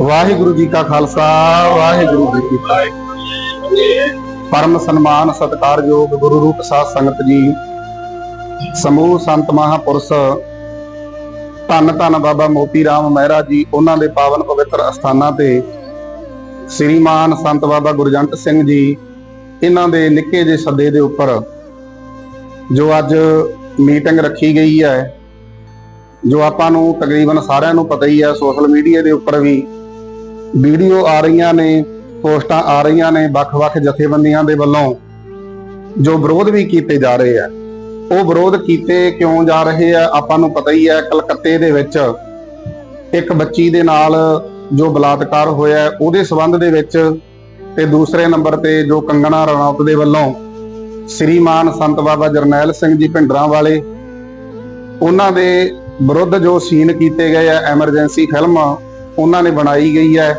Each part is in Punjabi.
ਵਾਹਿਗੁਰੂ ਜੀ ਕਾ ਖਾਲਸਾ, ਵਾਹਿਗੁਰੂ ਜੀ ਕੀ ਫਤਿਹ। ਪਰਮ ਸਨਮਾਨ ਸਤਿਕਾਰਯੋਗ ਗੁਰੂ ਰੂਪ ਸਾਧ ਸੰਗਤ ਜੀ, ਸਮੂਹ ਸੰਤ ਮਹਾਪੁਰਸ਼, ਧੰਨ ਧੰਨ ਬਾਬਾ ਮੋਤੀ ਰਾਮ ਮਹਿਰਾ ਜੀ, ਉਹਨਾਂ ਦੇ ਪਾਵਨ ਪਵਿੱਤਰ ਅਸਥਾਨਾਂ ਤੇ ਸ੍ਰੀਮਾਨ ਸੰਤ ਬਾਬਾ ਗੁਰਜੰਟ ਸਿੰਘ ਜੀ, ਇਹਨਾਂ ਦੇ ਨਿੱਕੇ ਜਿਹੇ ਸੱਦੇ ਦੇ ਉੱਪਰ ਜੋ ਅੱਜ ਮੀਟਿੰਗ ਰੱਖੀ ਗਈ ਹੈ ਜੋ ਆਪਾਂ ਨੂੰ ਤਕਰੀਬਨ ਸਾਰਿਆਂ ਨੂੰ ਪਤਾ ਹੀ ਹੈ ਸੋਸ਼ਲ ਮੀਡੀਆ ਦੇ ਉੱਪਰ ਵੀ ਵੀਡੀਓ ਆ ਰਹੀਆਂ ਨੇ, ਪੋਸਟਾਂ ਆ ਰਹੀਆਂ ਨੇ, ਵੱਖ-ਵੱਖ ਜਥੇਬੰਦੀਆਂ ਦੇ ਵੱਲੋਂ ਜੋ ਵਿਰੋਧ ਵੀ ਕੀਤੇ ਜਾ ਰਹੇ ਆ। ਉਹ ਵਿਰੋਧ ਕੀਤੇ ਕਿਉਂ ਜਾ ਰਹੇ ਆ, ਆਪਾਂ ਨੂੰ ਪਤਾ ਹੀ ਹੈ ਕਲਕੱਤੇ ਦੇ ਵਿੱਚ ਇੱਕ ਬੱਚੀ ਦੇ ਨਾਲ ਜੋ ਬਲਾਤਕਾਰ ਹੋਇਆ, ਉਹਦੇ ਸਬੰਧ ਦੇ ਵਿੱਚ ਤੇ ਦੂਸਰੇ ਨੰਬਰ ਤੇ ਜੋ ਕੰਗਣਾ ਰਣੌਤ ਦੇ ਵੱਲੋਂ ਸ੍ਰੀਮਾਨ ਸੰਤ ਬਾਬਾ ਜਰਨੈਲ ਸਿੰਘ ਜੀ ਭਿੰਡਰਾਂ ਵਾਲੇ ਉਹਨਾਂ ਦੇ ਵਿਰੁੱਧ ਜੋ ਸੀਨ ਕੀਤੇ ਗਏ ਆ ਐਮਰਜੈਂਸੀ ਫਿਲਮ, ਉਹਨਾਂ ਨੇ ਬਣਾਈ ਗਈ ਹੈ।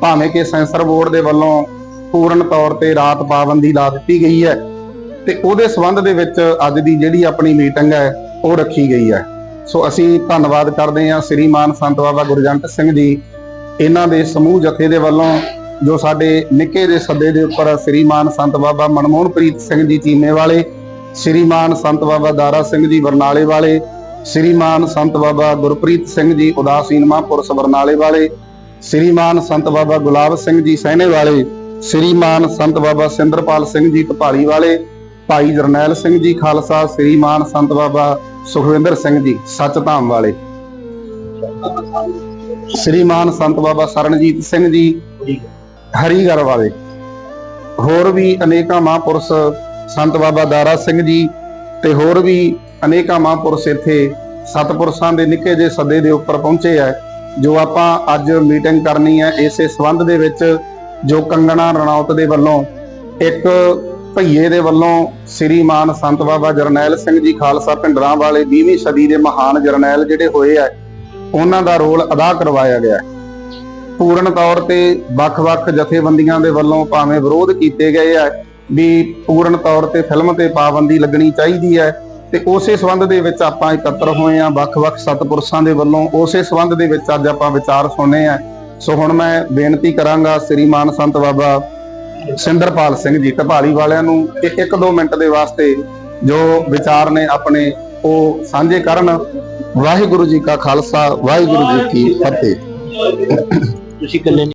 ਭਾਵੇਂ ਕਿ ਸੈਂਸਰ ਬੋਰਡ ਦੇ ਵੱਲੋਂ ਪੂਰਨ ਤੌਰ ਤੇ ਰਾਤ ਪਾਬੰਦੀ ਲਾ ਦਿੱਤੀ ਗਈ ਹੈ ਤੇ ਉਹਦੇ ਸਬੰਧ ਦੇ ਵਿੱਚ ਅੱਜ ਦੀ ਜਿਹੜੀ ਆਪਣੀ ਮੀਟਿੰਗ ਹੈ, ਉਹ ਰੱਖੀ ਗਈ ਹੈ। ਸੋ ਅਸੀਂ ਧੰਨਵਾਦ ਕਰਦੇ ਹਾਂ ਸ੍ਰੀਮਾਨ ਸੰਤ ਬਾਬਾ ਗੁਰਜੰਟ ਸਿੰਘ ਜੀ। ਇਹਨਾਂ ਦੇ ਸਮੂਹ ਜਥੇ ਦੇ ਵੱਲੋਂ ਜੋ ਸਾਡੇ ਨਿੱਕੇ ਦੇ ਸੱਦੇ ਦੇ ਉੱਪਰ ਸ੍ਰੀਮਾਨ ਸੰਤ ਬਾਬਾ ਮਨਮੋਹਨਪ੍ਰੀਤ ਸਿੰਘ ਜੀ ਚੀਮੇ ਵਾਲੇ, ਸ੍ਰੀਮਾਨ ਸੰਤ ਬਾਬਾ ਦਾਰਾ ਸਿੰਘ ਜੀ ਬਰਨਾਲੇ ਵਾਲੇ ਸ੍ਰੀਮਾਨ ਸੰਤ ਬਾਬਾ ਗੁਰਪ੍ਰੀਤ ਸਿੰਘ ਜੀ ਉਦਾਸੀਨ ਮਹਾਂਪੁਰਸ਼ ਬਰਨਾਲੇ ਵਾਲੇ, ਸ੍ਰੀਮਾਨ ਸੰਤ ਬਾਬਾ ਗੁਲਾਬ ਸਿੰਘ ਜੀ ਸਹਿਣੇ ਵਾਲੇ, ਸ੍ਰੀਮਾਨ ਸੰਤ ਬਾਬਾ ਸਿੰਦਰਪਾਲ ਸਿੰਘ ਜੀ ਢਪਾਲੀ ਵਾਲੇ, ਭਾਈ ਜਰਨੈਲ ਸਿੰਘ ਜੀ ਖਾਲਸਾ, ਸ੍ਰੀਮਾਨ ਸੰਤ ਬਾਬਾ ਸੁਖਵਿੰਦਰ ਸਿੰਘ ਜੀ ਸੱਚਧਾਮ ਵਾਲੇ। ਸ੍ਰੀਮਾਨ ਸੰਤ ਬਾਬਾ ਸਰਨਜੀਤ ਸਿੰਘ ਜੀ ਹਰੀਗਰ ਵਾਲੇ। ਹੋਰ ਵੀ ਅਨੇਕਾਂ ਮਹਾਂਪੁਰਸ਼ ਸੰਤ ਬਾਬਾ ਦਾਰਾ ਸਿੰਘ ਜੀ ਤੇ ਹੋਰ ਵੀ ਅਨੇਕਾਂ ਮਹਾਂਪੁਰਸ਼ ਇੱਥੇ ਸਤਪੁਰਸ਼ਾਂ ਦੇ ਨਿੱਕੇ ਜਿਹੇ ਸੱਦੇ ਦੇ ਉੱਪਰ ਪਹੁੰਚੇ ਆ, ਜੋ ਆਪਾਂ ਅੱਜ ਮੀਟਿੰਗ ਕਰਨੀ ਹੈ ਇਸੇ ਸੰਬੰਧ ਦੇ ਵਿੱਚ ਜੋ ਕੰਗਣਾ ਰਣੌਤ ਦੇ ਵੱਲੋਂ, ਇੱਕ ਭਈਏ ਦੇ ਵੱਲੋਂ ਸ੍ਰੀਮਾਨ ਸੰਤ ਬਾਬਾ ਜਰਨੈਲ ਸਿੰਘ ਜੀ ਖਾਲਸਾ ਭਿੰਡਰਾਂ ਵਾਲੇ 20ਵੀਂ ਸਦੀ ਦੇ ਮਹਾਨ ਜਰਨੈਲ ਜਿਹੜੇ ਹੋਏ ਆ, ਉਹਨਾਂ ਦਾ ਰੋਲ ਅਦਾ ਕਰਵਾਇਆ ਗਿਆ। ਪੂਰਨ ਤੌਰ ਤੇ ਵੱਖ-ਵੱਖ ਜਥੇਬੰਦੀਆਂ ਦੇ ਵੱਲੋਂ ਭਾਵੇਂ ਵਿਰੋਧ ਕੀਤੇ ਗਏ ਆ, ਵੀ ਪੂਰਨ ਤੌਰ ਤੇ ਫਿਲਮ ਤੇ ਪਾਬੰਦੀ ਲੱਗਣੀ ਚਾਹੀਦੀ ਹੈ ਤੇ ਉਸੇ ਸੰਬੰਧ ਦੇ ਵਿੱਚ ਆਪਾਂ ਇਕੱਤਰ ਹੋਏ ਆ ਵੱਖ-ਵੱਖ ਸਤਪੁਰਸ਼ਾਂ ਦੇ ਵੱਲੋਂ। ਉਸੇ ਸੰਬੰਧ ਦੇ ਵਿੱਚ ਅੱਜ ਆਪਾਂ ਵਿਚਾਰ ਸੁਣਨੇ ਆ ਸੋ ਹੁਣ ਮੈਂ ਬੇਨਤੀ ਕਰਾਂਗਾ ਸ੍ਰੀ ਮਾਨ ਸੰਤ ਬਾਬਾ ਸਿੰਦਰਪਾਲ ਸਿੰਘ ਜੀ ਢਪਾਲੀ ਵਾਲਿਆਂ ਨੂੰ ਕਿ ਇੱਕ ਦੋ ਮਿੰਟ ਦੇ ਵਾਸਤੇ ਜੋ ਵਿਚਾਰ ਨੇ ਆਪਣੇ, ਉਹ ਸਾਂਝੇ ਕਰਨ। ਵਾਹਿਗੁਰੂ ਜੀ ਕਾ ਖਾਲਸਾ, ਵਾਹਿਗੁਰੂ ਜੀ ਕੀ ਫਤਿਹ। ਤੁਸੀਂ ਇਕੱਲੇ